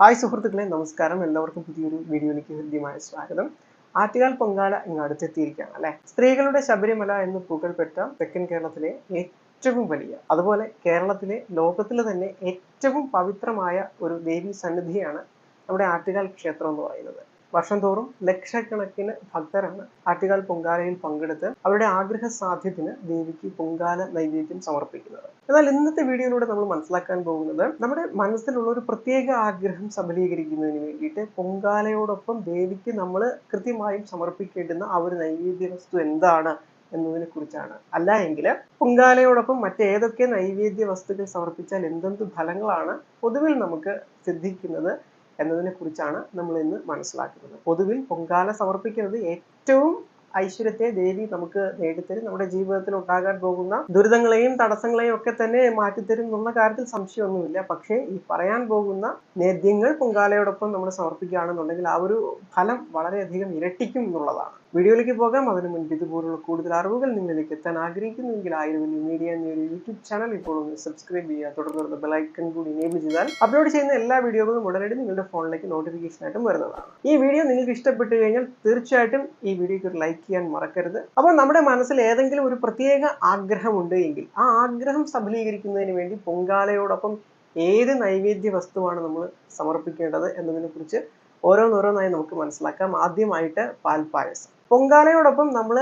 Hi സുഹൃത്തുക്കളെ നമസ്കാരം. എല്ലാവർക്കും പുതിയൊരു വീഡിയോയിലേക്ക് ഹൃദ്യമായ സ്വാഗതം. ആറ്റുകാൽ പൊങ്കാല ഇങ്ങ് അടുത്തെത്തിയിരിക്കുകയാണ് അല്ലെ? സ്ത്രീകളുടെ ശബരിമല എന്ന് പുകൾപ്പെട്ട തെക്കൻ കേരളത്തിലെ ഏറ്റവും വലിയ അതുപോലെ കേരളത്തിലെ ലോകത്തിലെ തന്നെ ഏറ്റവും പവിത്രമായ ഒരു ദേവീ സന്നിധിയാണ് നമ്മുടെ ആറ്റുകാൽ ക്ഷേത്രം എന്ന് പറയുന്നത്. വർഷം തോറും ലക്ഷക്കണക്കിന് ഭക്തരാണ് ആറ്റുകാൽ പൊങ്കാലയിൽ പങ്കെടുത്ത് അവരുടെ ആഗ്രഹ സാധ്യത്തിന് ദേവിക്ക് പൊങ്കാല നൈവേദ്യം സമർപ്പിക്കുന്നത്. എന്നാൽ ഇന്നത്തെ വീഡിയോയിലൂടെ നമ്മൾ മനസ്സിലാക്കാൻ പോകുന്നത് നമ്മുടെ മനസ്സിലുള്ള ഒരു പ്രത്യേക ആഗ്രഹം സബലീകരിക്കുന്നതിന് വേണ്ടിയിട്ട് പൊങ്കാലയോടൊപ്പം ദേവിക്ക് നമ്മൾ കൃത്യമായും സമർപ്പിക്കേണ്ടുന്ന ആ ഒരു നൈവേദ്യ വസ്തു എന്താണ് എന്നതിനെ കുറിച്ചാണ്. അല്ല എങ്കിൽ പൊങ്കാലയോടൊപ്പം മറ്റേതൊക്കെ നൈവേദ്യ വസ്തുക്കൾ സമർപ്പിച്ചാൽ എന്തെന്ത് ഫലങ്ങളാണ് പൊതുവിൽ നമുക്ക് സിദ്ധിക്കുന്നത് എന്നതിനെ കുറിച്ചാണ് നമ്മൾ ഇന്ന് മനസ്സിലാക്കുന്നത്. പൊതുവിൽ പൊങ്കാല സമർപ്പിക്കുന്നത് ഏറ്റവും ഐശ്വര്യത്തെ ദേവി നമുക്ക് നേടിത്തരും. നമ്മുടെ ജീവിതത്തിൽ ഉണ്ടാകാൻ പോകുന്ന ദുരിതങ്ങളെയും തടസ്സങ്ങളെയും ഒക്കെ തന്നെ മാറ്റിത്തരും എന്നുള്ള കാര്യത്തിൽ സംശയമൊന്നുമില്ല. പക്ഷേ ഈ പറയാൻ പോകുന്ന നേദ്യങ്ങൾ പൊങ്കാലയോടൊപ്പം നമ്മൾ സമർപ്പിക്കുകയാണെന്നുണ്ടെങ്കിൽ ആ ഒരു ഫലം വളരെയധികം ഇരട്ടിക്കും എന്നുള്ളതാണ്. വീഡിയോയിലേക്ക് പോകാം. അതിനു മുൻപ് ഇതുപോലുള്ള കൂടുതൽ അറിവുകൾ നിങ്ങളിലേക്ക് എത്താൻ ആഗ്രഹിക്കുന്നുവെങ്കിൽ ആയിരം മീഡിയ യൂട്യൂബ് ചാനൽ ഇപ്പോൾ ഒന്ന് സബ്സ്ക്രൈബ് ചെയ്യുക. തുടർന്ന് ബെലൈക്കൺ കൂടി എനേബിൾ ചെയ്താൽ അപ്ലോഡ് ചെയ്യുന്ന എല്ലാ വീഡിയോകളും ഉടനടി നിങ്ങളുടെ ഫോണിലേക്ക് നോട്ടിഫിക്കേഷൻ ആയിട്ടും വരുന്നതാണ്. ഈ വീഡിയോ നിങ്ങൾക്ക് ഇഷ്ടപ്പെട്ടു കഴിഞ്ഞാൽ തീർച്ചയായിട്ടും ഈ വീഡിയോക്ക് ഒരു ലൈക്ക് ചെയ്യാൻ മറക്കരുത്. അപ്പോൾ നമ്മുടെ മനസ്സിൽ ഏതെങ്കിലും ഒരു പ്രത്യേക ആഗ്രഹമുണ്ട് എങ്കിൽ ആ ആഗ്രഹം സഫലീകരിക്കുന്നതിന് വേണ്ടി പൊങ്കാലയോടൊപ്പം ഏത് നൈവേദ്യ വസ്തുവാണ് നമ്മൾ സമർപ്പിക്കേണ്ടത് എന്നതിനെക്കുറിച്ച് ഓരോന്നോരോന്നായി നമുക്ക് മനസ്സിലാക്കാം. ആദ്യമായിട്ട് പാൽപ്പായസം. പൊങ്കാലയോടൊപ്പം നമ്മൾ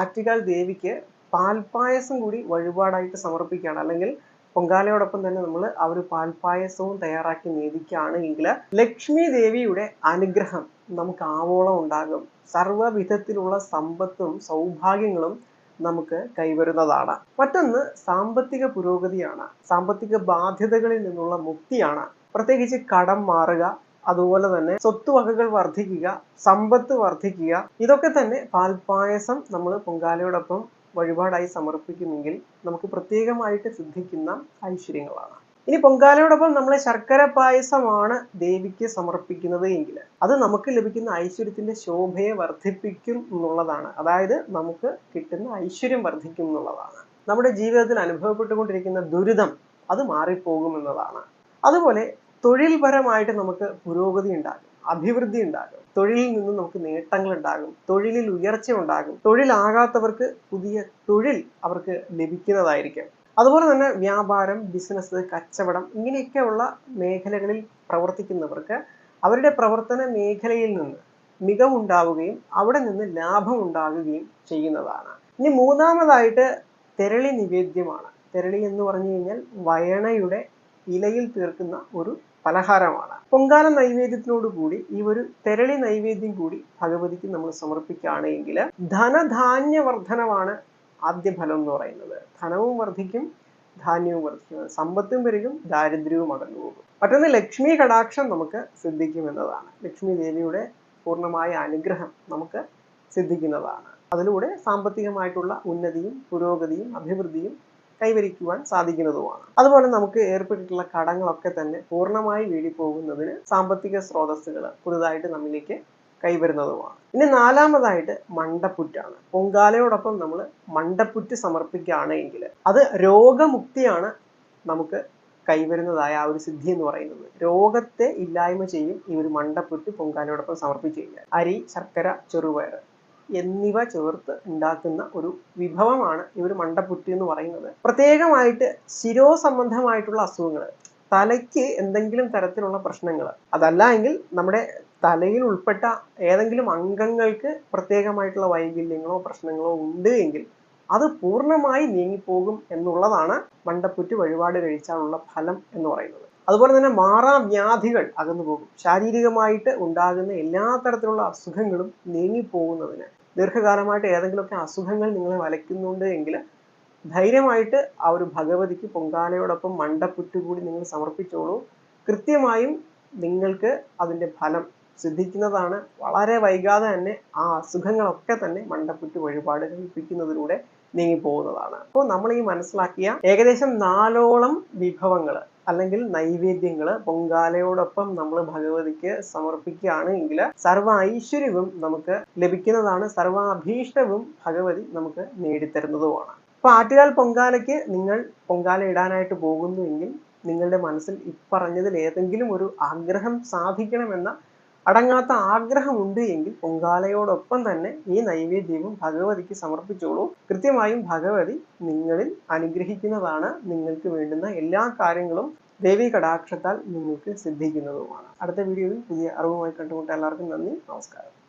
ആറ്റുകാൽ ദേവിക്ക് പാൽപ്പായസം കൂടി വഴിപാടായിട്ട് സമർപ്പിക്കുകയാണ്. അല്ലെങ്കിൽ പൊങ്കാലയോടൊപ്പം തന്നെ നമ്മൾ ആ ഒരു പാൽപ്പായസവും തയ്യാറാക്കി നേദിക്കുകയാണ് എങ്കിൽ ലക്ഷ്മി ദേവിയുടെ അനുഗ്രഹം നമുക്ക് ആവോളം ഉണ്ടാകും. സർവവിധത്തിലുള്ള സമ്പത്തും സൗഭാഗ്യങ്ങളും നമുക്ക് കൈവരുന്നതാണ്. മറ്റൊന്ന് സാമ്പത്തിക പുരോഗതിയാണ്. സാമ്പത്തിക ബാധ്യതകളിൽ നിന്നുള്ള മുക്തിയാണ്. പ്രത്യേകിച്ച് കടം മാറുക അതുപോലെ തന്നെ സ്വത്തുവകകൾ വർദ്ധിക്കുക സമ്പത്ത് വർദ്ധിക്കുക ഇതൊക്കെ തന്നെ പാൽപ്പായസം നമ്മൾ പൊങ്കാലയോടൊപ്പം വഴിപാടായി സമർപ്പിക്കുമെങ്കിൽ നമുക്ക് പ്രത്യേകമായിട്ട് സിദ്ധിക്കുന്ന ഐശ്വര്യങ്ങളാണ്. ഇനി പൊങ്കാലയോടൊപ്പം നമ്മൾ ശർക്കര പായസമാണ് ദേവിക്ക് സമർപ്പിക്കുന്നത് എങ്കിൽ അത് നമുക്ക് ലഭിക്കുന്ന ഐശ്വര്യത്തിന്റെ ശോഭയെ വർദ്ധിപ്പിക്കും എന്നുള്ളതാണ്. അതായത് നമുക്ക് കിട്ടുന്ന ഐശ്വര്യം വർദ്ധിക്കും എന്നുള്ളതാണ്. നമ്മുടെ ജീവിതത്തിൽ അനുഭവപ്പെട്ടുകൊണ്ടിരിക്കുന്ന ദുരിതം അത് മാറിപ്പോകും എന്നതാണ് അതുപോലെ തൊഴിൽപരമായിട്ട് നമുക്ക് പുരോഗതി ഉണ്ടാകും അഭിവൃദ്ധി ഉണ്ടാകും തൊഴിലിൽ നിന്ന് നമുക്ക് നേട്ടങ്ങൾ ഉണ്ടാകും തൊഴിലിൽ ഉയർച്ച ഉണ്ടാകും തൊഴിലാകാത്തവർക്ക് പുതിയ തൊഴിൽ അവർക്ക് ലഭിക്കുന്നതായിരിക്കും. അതുപോലെ തന്നെ വ്യാപാരം ബിസിനസ് കച്ചവടം ഇങ്ങനെയൊക്കെയുള്ള മേഖലകളിൽ പ്രവർത്തിക്കുന്നവർക്ക് അവരുടെ പ്രവർത്തന മേഖലയിൽ നിന്ന് മികവുണ്ടാവുകയും അവിടെ നിന്ന് ലാഭം ഉണ്ടാകുകയും ചെയ്യുന്നതാണ്. ഇനി മൂന്നാമതായിട്ട് തെരളി നിവേദ്യമാണ്. തെരളി എന്ന് പറഞ്ഞു കഴിഞ്ഞാൽ വയണയുടെ ഇലയിൽ തീർക്കുന്ന ഒരു പലഹാരമാണ്. പൊങ്കാല നൈവേദ്യത്തിനോട് കൂടി ഈ ഒരു തെരളി നൈവേദ്യം കൂടി ഭഗവതിക്ക് നമ്മൾ സമർപ്പിക്കുകയാണ് എങ്കിൽ ധനധാന്യ വർധനമാണ് ആദ്യ ഫലം എന്ന് പറയുന്നത്. ധനവും വർദ്ധിക്കും ധാന്യവും വർദ്ധിക്കും. സമ്പത്തും പെരുകും ദാരിദ്ര്യവും അടഞ്ഞു പോകും. മറ്റൊന്ന് ലക്ഷ്മി കടാക്ഷം നമുക്ക് സിദ്ധിക്കും എന്നതാണ് ലക്ഷ്മി ദേവിയുടെ പൂർണമായ അനുഗ്രഹം നമുക്ക് സിദ്ധിക്കുന്നതാണ്. അതിലൂടെ സാമ്പത്തികമായിട്ടുള്ള ഉന്നതിയും പുരോഗതിയും അഭിവൃദ്ധിയും കൈവരിക്കുവാൻ സാധിക്കുന്നതുമാണ്. അതുപോലെ നമുക്ക് ഏർപ്പെട്ടിട്ടുള്ള കടങ്ങളൊക്കെ തന്നെ പൂർണമായി വീടി പോകുന്നതിന് സാമ്പത്തിക സ്രോതസ്സുകൾ പുതുതായിട്ട് നമ്മിലേക്ക് കൈവരുന്നതുമാണ്. ഇനി നാലാമതായിട്ട് മണ്ടപ്പുറ്റാണ്. പൊങ്കാലയോടൊപ്പം നമ്മൾ മണ്ടപ്പുറ്റ് സമർപ്പിക്കുകയാണ് എങ്കിൽ അത് രോഗമുക്തിയാണ് നമുക്ക് കൈവരുന്നതായ ആ ഒരു സിദ്ധി എന്ന് പറയുന്നത്. രോഗത്തെ ഇല്ലായ്മ ചെയ്യും ഈ ഒരു മണ്ടപ്പുറ്റ് പൊങ്കാലയോടൊപ്പം സമർപ്പിച്ചു കഴിഞ്ഞാൽ അരി ശർക്കര ചെറുപയർ എന്നിവ ചേർത്ത് ഉണ്ടാക്കുന്ന ഒരു വിഭവമാണ് ഈ ഒരു മണ്ടപ്പുറ്റ് എന്ന് പറയുന്നത്. പ്രത്യേകമായിട്ട് ശിരോ സംബന്ധമായിട്ടുള്ള അസുഖങ്ങൾ തലയ്ക്ക് എന്തെങ്കിലും തരത്തിലുള്ള പ്രശ്നങ്ങൾ അതല്ല എങ്കിൽ നമ്മുടെ തലയിൽ ഉൾപ്പെട്ട ഏതെങ്കിലും അംഗങ്ങൾക്ക് പ്രത്യേകമായിട്ടുള്ള വൈകല്യങ്ങളോ പ്രശ്നങ്ങളോ ഉണ്ട് എങ്കിൽ അത് പൂർണമായി നീങ്ങിപ്പോകും എന്നുള്ളതാണ് മണ്ടപ്പുറ്റ് വഴിപാട് കഴിച്ചാലുള്ള ഫലം എന്ന് പറയുന്നത്. അതുപോലെ തന്നെ മാറാ വ്യാധികൾ അകന്നു പോകും ശാരീരികമായിട്ട് ഉണ്ടാകുന്ന എല്ലാ തരത്തിലുള്ള അസുഖങ്ങളും നീങ്ങിപ്പോകുന്നതിന് ദീർഘകാലമായിട്ട് ഏതെങ്കിലുമൊക്കെ അസുഖങ്ങൾ നിങ്ങളെ വലയ്ക്കുന്നുണ്ട് എങ്കിൽ ധൈര്യമായിട്ട് ആ ഒരു ഭഗവതിക്ക് പൊങ്കാലയോടൊപ്പം മണ്ടപ്പുറ്റു കൂടി നിങ്ങൾ സമർപ്പിച്ചോളൂ. കൃത്യമായും നിങ്ങൾക്ക് അതിന്റെ ഫലം സിദ്ധിക്കുന്നതാണ്. വളരെ വൈകാതെ തന്നെ ആ അസുഖങ്ങളൊക്കെ തന്നെ മണ്ടപ്പുറ്റ് വഴിപാട് കഴിപ്പിക്കുന്നതിലൂടെ നീങ്ങിപ്പോകുന്നതാണ്. അപ്പോൾ നമ്മൾ ഈ മനസ്സിലാക്കിയ ഏകദേശം നാലോളം വിഭവങ്ങൾ അല്ലെങ്കിൽ നൈവേദ്യങ്ങൾ പൊങ്കാലയോടൊപ്പം നമ്മൾ ഭഗവതിക്ക് സമർപ്പിക്കുകയാണ് എങ്കിൽ സർവ ഐശ്വര്യവും നമുക്ക് ലഭിക്കുന്നതാണ് സർവാഭീഷ്ടവും ഭഗവതി നമുക്ക് നേടിത്തരുന്നതുമാണ്. അപ്പൊ ആറ്റുകാൽ പൊങ്കാലയ്ക്ക് നിങ്ങൾ പൊങ്കാല ഇടാനായിട്ട് പോകുന്നുവെങ്കിൽ നിങ്ങളുടെ മനസ്സിൽ ഇപ്പറഞ്ഞതിൽ ഏതെങ്കിലും ഒരു ആഗ്രഹം സാധിക്കണമെന്ന അടങ്ങാത്ത ആഗ്രഹമുണ്ട് എങ്കിൽ പൊങ്കാലയോടൊപ്പം തന്നെ ഈ നൈവേദ്യവും ഭഗവതിക്ക് സമർപ്പിച്ചോളൂ. കൃത്യമായും ഭഗവതി നിങ്ങളിൽ അനുഗ്രഹിക്കുന്നതാണ് നിങ്ങൾക്ക് വേണ്ടുന്ന എല്ലാ കാര്യങ്ങളും ദേവി കടാക്ഷത്താൽ നിങ്ങൾക്ക് സിദ്ധിക്കുന്നതുമാണ്. അടുത്ത വീഡിയോയിൽ പുതിയ അറിവുമായി കണ്ടുമുട്ട എല്ലാവർക്കും നന്ദി. നമസ്കാരം.